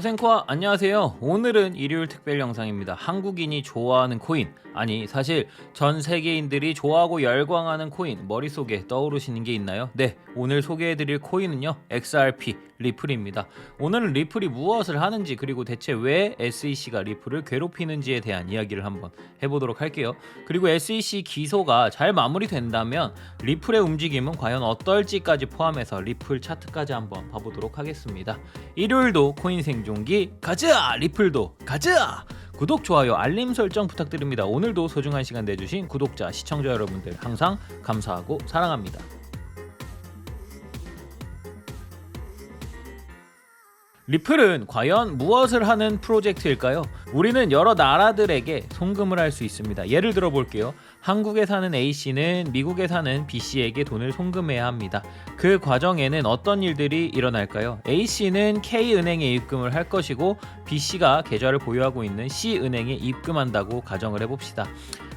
코센코아 안녕하세요. 오늘은 일요일 특별 영상입니다. 한국인이 좋아하는 코인 아니 사실 전 세계인들이 좋아하고 열광하는 코인 머릿속에 떠오르시는 게 있나요? 네 오늘 소개해드릴 코인은요 XRP 리플입니다. 오늘은 리플이 무엇을 하는지 그리고 대체 왜 SEC가 리플을 괴롭히는지에 대한 이야기를 한번 해보도록 할게요. 그리고 SEC 기소가 잘 마무리된다면 리플의 움직임은 과연 어떨지까지 포함해서 리플 차트까지 한번 봐보도록 하겠습니다. 일요일도 코인 생존 기 가자 리플도 가자 구독 좋아요 알림 설정 부탁드립니다. 오늘도 소중한 시간 내주신 구독자 시청자 여러분들 항상 감사하고 사랑합니다. 리플은 과연 무엇을 하는 프로젝트일까요? 우리는 여러 나라들에게 송금을 할 수 있습니다. 예를 들어 볼게요. 한국에 사는 A씨는 미국에 사는 B씨에게 돈을 송금해야 합니다. 그 과정에는 어떤 일들이 일어날까요? A씨는 K은행에 입금을 할 것이고 B씨가 계좌를 보유하고 있는 C은행에 입금한다고 가정을 해봅시다.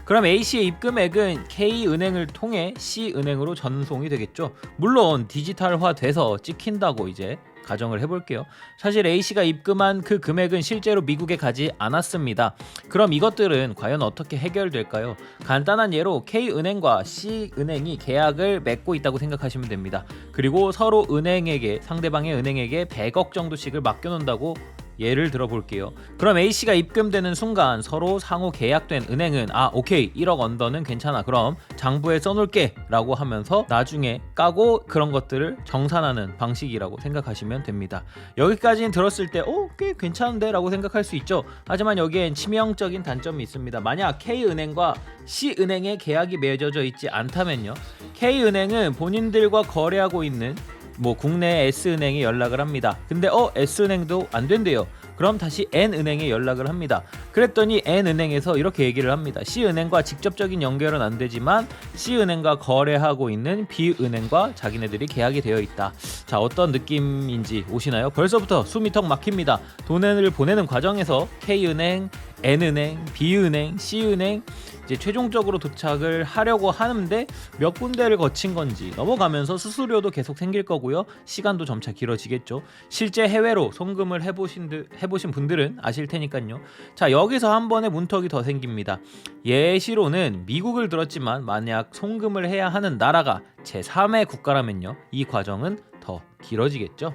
그럼 A씨의 입금액은 K은행을 통해 C은행으로 전송이 되겠죠. 물론 디지털화돼서 찍힌다고 이제 가정을 해볼게요. 사실 A씨가 입금한 그 금액은 실제로 미국에 가지 않았습니다. 그럼 이것들은 과연 어떻게 해결될까요? 간단한 예로 K은행과 C은행이 계약을 맺고 있다고 생각하시면 됩니다. 그리고 서로 은행에게 상대방의 은행에게 100억 정도씩을 맡겨놓는다고 예를 들어 볼게요. 그럼 A씨가 입금되는 순간 서로 상호 계약된 은행은 아 오케이 1억 언더는 괜찮아 그럼 장부에 써놓을게 라고 하면서 나중에 까고 그런 것들을 정산하는 방식이라고 생각하시면 됩니다. 여기까지는 들었을 때어꽤 괜찮은데 라고 생각할 수 있죠. 하지만 여기엔 치명적인 단점이 있습니다. 만약 K은행과 C은행의 계약이 맺어져 있지 않다면요. K은행은 본인들과 거래하고 있는 뭐 국내 S은행에 연락을 합니다. 근데 어 S은행도 안 된대요. 그럼 다시 N은행에 연락을 합니다. 그랬더니 N은행에서 이렇게 얘기를 합니다. C은행과 직접적인 연결은 안 되지만 C은행과 거래하고 있는 B은행과 자기네들이 계약이 되어 있다. 자, 어떤 느낌인지 오시나요? 벌써부터 숨이 턱 막힙니다. 돈을 보내는 과정에서 K은행, N은행, B은행, C은행 이제 최종적으로 도착을 하려고 하는데 몇 군데를 거친 건지 넘어가면서 수수료도 계속 생길 거고요. 시간도 점차 길어지겠죠. 실제 해외로 송금을 해보신, 드- 해보신 분들은 아실 테니까요. 자, 여기서 한 번의 문턱이 더 생깁니다. 예시로는 미국을 들었지만 만약 송금을 해야 하는 나라가 제3의 국가라면요. 이 과정은 더 길어지겠죠.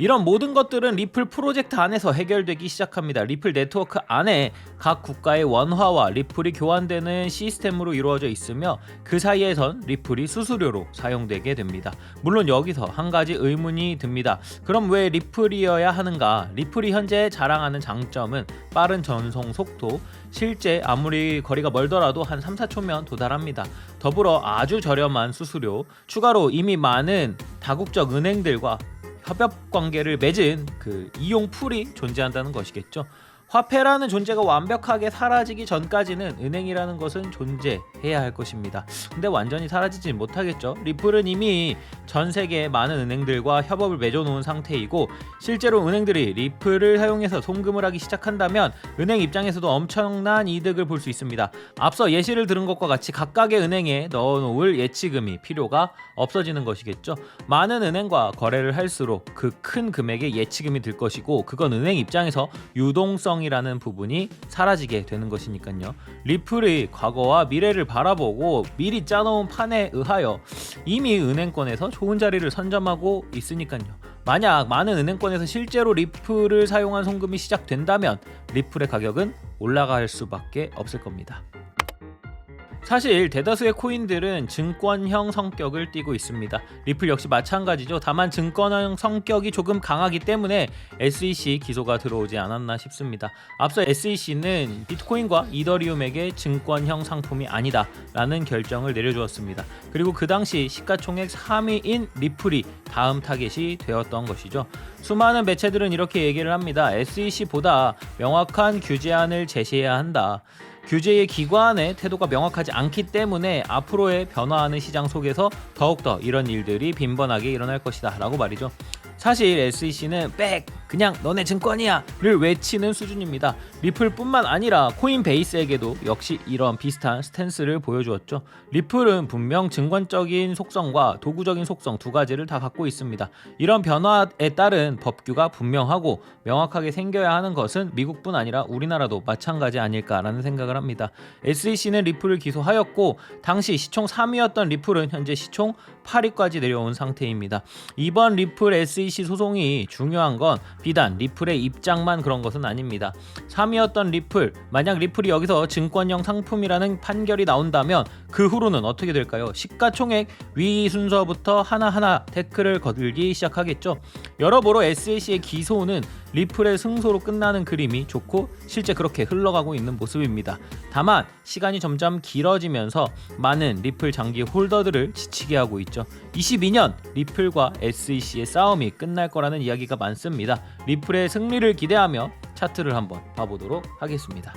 이런 모든 것들은 리플 프로젝트 안에서 해결되기 시작합니다. 리플 네트워크 안에 각 국가의 원화와 리플이 교환되는 시스템으로 이루어져 있으며 그 사이에선 리플이 수수료로 사용되게 됩니다. 물론 여기서 한 가지 의문이 듭니다. 그럼 왜 리플이어야 하는가? 리플이 현재 자랑하는 장점은 빠른 전송 속도, 실제 아무리 거리가 멀더라도 한 3, 4초면 도달합니다. 더불어 아주 저렴한 수수료, 추가로 이미 많은 다국적 은행들과 협업 관계를 맺은 그 이용 풀이 존재한다는 것이겠죠. 화폐라는 존재가 완벽하게 사라지기 전까지는 은행이라는 것은 존재해야 할 것입니다. 근데 완전히 사라지진 못하겠죠. 리플은 이미 전 세계 많은 은행들과 협업을 맺어놓은 상태이고 실제로 은행들이 리플을 사용해서 송금을 하기 시작한다면 은행 입장에서도 엄청난 이득을 볼 수 있습니다. 앞서 예시를 들은 것과 같이 각각의 은행에 넣어놓을 예치금이 필요가 없어지는 것이겠죠. 많은 은행과 거래를 할수록 그 큰 금액의 예치금이 들 것이고 그건 은행 입장에서 유동성 이라는 부분이 사라지게 되는 것이니까요. 리플의 과거와 미래를 바라보고 미리 짜놓은 판에 의하여 이미 은행권에서 좋은 자리를 선점하고 있으니까요. 만약 많은 은행권에서 실제로 리플을 사용한 송금이 시작된다면 리플의 가격은 올라갈 수밖에 없을 겁니다. 사실 대다수의 코인들은 증권형 성격을 띠고 있습니다. 리플 역시 마찬가지죠. 다만 증권형 성격이 조금 강하기 때문에 SEC 기소가 들어오지 않았나 싶습니다. 앞서 SEC는 비트코인과 이더리움에게 증권형 상품이 아니다 라는 결정을 내려주었습니다. 그리고 그 당시 시가총액 3위인 리플이 다음 타겟이 되었던 것이죠. 수많은 매체들은 이렇게 얘기를 합니다. SEC보다 명확한 규제안을 제시해야 한다. 규제의 기관의 태도가 명확하지 않기 때문에 앞으로의 변화하는 시장 속에서 더욱더 이런 일들이 빈번하게 일어날 것이다 라고 말이죠. 사실 SEC는 백 그냥 너네 증권이야를 외치는 수준입니다. 리플뿐만 아니라 코인베이스에게도 역시 이런 비슷한 스탠스를 보여주었죠. 리플은 분명 증권적인 속성과 도구적인 속성 두 가지를 다 갖고 있습니다. 이런 변화에 따른 법규가 분명하고 명확하게 생겨야 하는 것은 미국뿐 아니라 우리나라도 마찬가지 아닐까라는 생각을 합니다. SEC는 리플을 기소하였고 당시 시총 3위였던 리플은 현재 시총 8위까지 내려온 상태입니다. 이번 리플 SEC 소송이 중요한 건 비단 리플의 입장만 그런 것은 아닙니다. 3위였던 리플 만약 리플이 여기서 증권형 상품이라는 판결이 나온다면 그 후로는 어떻게 될까요? 시가총액 위 순서부터 하나하나 태클을 거들기 시작하겠죠. 여러모로 SEC의 기소는 리플의 승소로 끝나는 그림이 좋고 실제 그렇게 흘러가고 있는 모습입니다. 다만 시간이 점점 길어지면서 많은 리플 장기 홀더들을 지치게 하고 있죠. 22년 리플과 SEC의 싸움이 끝날 거라는 이야기가 많습니다. 리플의 승리를 기대하며 차트를 한번 봐보도록 하겠습니다.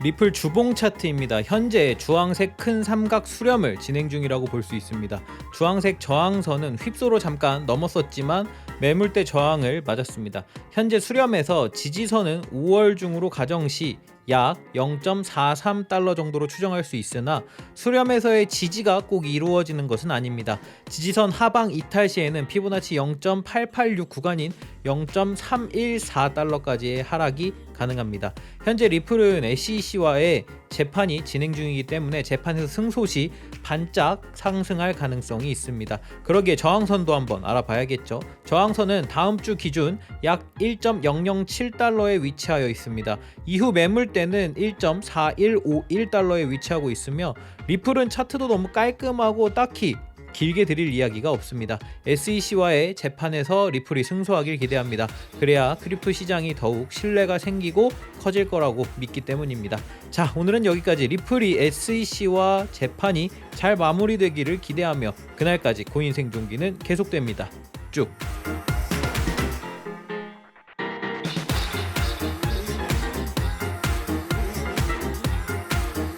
리플 주봉 차트입니다. 현재 주황색 큰 삼각 수렴을 진행 중이라고 볼 수 있습니다. 주황색 저항선은 휩소로 잠깐 넘었었지만 매물대 저항을 맞았습니다. 현재 수렴에서 지지선은 5월 중으로 가정 시 약 0.43달러 정도로 추정할 수 있으나 수렴에서의 지지가 꼭 이루어지는 것은 아닙니다. 지지선 하방 이탈 시에는 피보나치 0.886 구간인 0.314달러까지의 하락이 가능합니다. 현재 리플은 SEC와의 재판이 진행 중이기 때문에 재판에서 승소 시 반짝 상승할 가능성이 있습니다. 그러기에 저항선도 한번 알아봐야겠죠. 저항선은 다음 주 기준 약 1.007달러에 위치하여 있습니다. 이후 매물대는 1.4151달러에 위치하고 있으며 리플은 차트도 너무 깔끔하고 딱히 길게 드릴 이야기가 없습니다. SEC와의 재판에서 리플이 승소하길 기대합니다. 그래야 크리프 시장이 더욱 신뢰가 생기고 커질 거라고 믿기 때문입니다. 자, 오늘은 여기까지 리플이 SEC와 재판이 잘 마무리되기를 기대하며 그날까지 고인 생존기는 계속됩니다. 쭉.